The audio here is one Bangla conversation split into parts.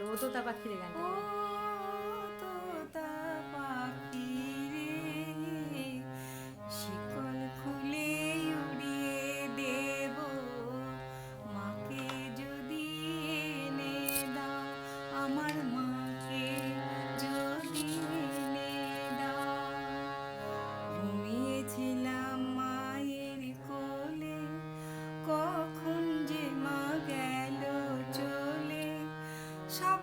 లోతుతా పక్కిది కంటే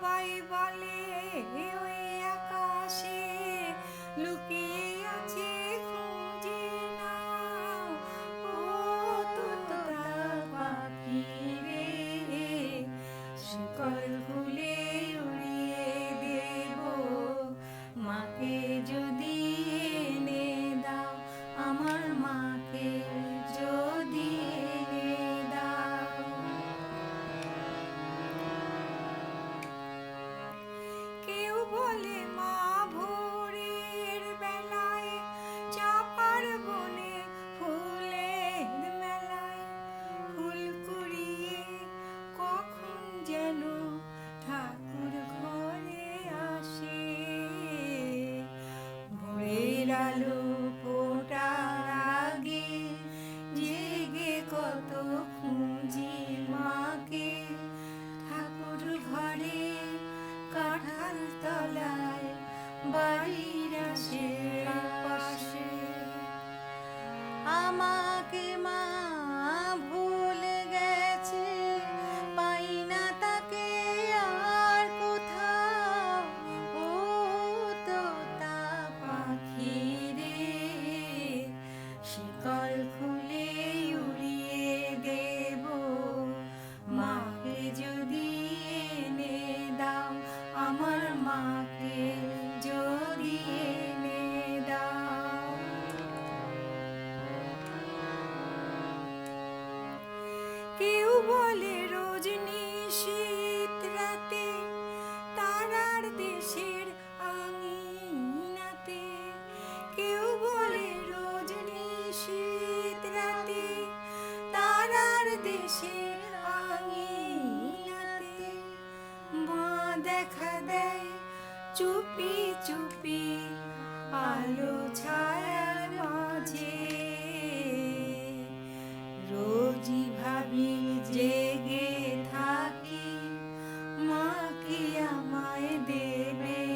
সবাই বলে ওই আকাশে লুকিয়ে খুঁজি মাকে ঠাকুর ঘরে কাঁঠাল তলায় বাড়ির পাশে আমাকে মা আকাশের আঙিনাতে চুপি চুপি আলো ছায়ার মাঝে রোজই ভাবি জেগে থাকি। মা কি আমায় দেবে?